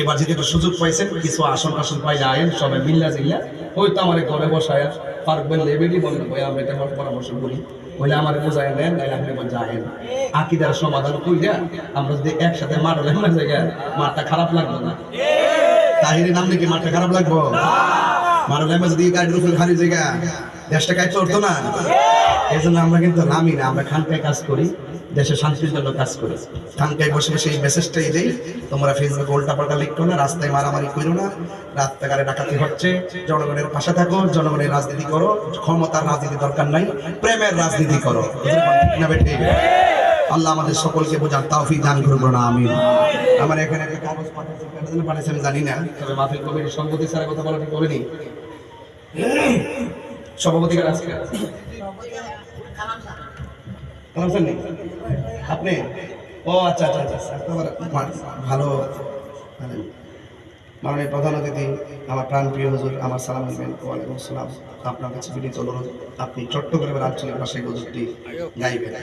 এবার যদি একটু সুযোগ পাইছেন, কিছু আসন টাসন পাইলে আয়েন সবাই মিল্লা জিল্লা। হয়তো আমার ঘরে বসায় পার্ক বেল লেবেলি বন্ধ করে আমরা এটা পরামর্শ করি। বলে আমার বোঝায় নেন নাহলে আপনি এবার যায়েন আকিদার সমাধান কইরা আমরা যদি একসাথে মার হলে জায়গায় মারটা খারাপ লাগবে না। তাহিরে নাম নাকি মারটা খারাপ লাগবো? মারলে আমরা যদি গাড়ির উপরে খালি জায়গা দেশটা কাজ করতো না। এই জন্য আমরা কিন্তু নামি না, আমরা খানকায় কাজ করি। দেশের শান্তির জন্য কাজ করি। খানকায় বসে বসে এই মেসেজটাই দেই। তোমরা ফেসবুকে উল্টা পাল্টা লিখতো না, রাস্তায় মারামারি করো না। রাস্তাঘাটে ডাকাতি হচ্ছে। জনগণের পাশে থাকো, জনগণের রাজনীতি করো। ক্ষমতার রাজনীতি দরকার নাই, প্রেমের রাজনীতি করো। আল্লাহ আমাদের সকলকে বোঝার তাওফিক দান করব না আমি আমার এখানে একটা কাগজ পাঠাচ্ছে আমি জানি না। তবে মাহফিল কমিটির সভাপতি স্যারের কথা বলা ঠিক বলিনি। সভাপতি কার আপনি? ও আচ্ছা আচ্ছা আচ্ছা আচ্ছা। ভালো মানে মাননীয় প্রধান অতিথি, আমার প্রাণপ্রিয় হজুর, আমার সালাম ওয়ালাইকুম আসসালাম। আপনার কাছে বিনীত অনুরোধ, আপনি চট্টগ্রামের আঞ্চলিক ভাষায় হজুরটি গাইবেন।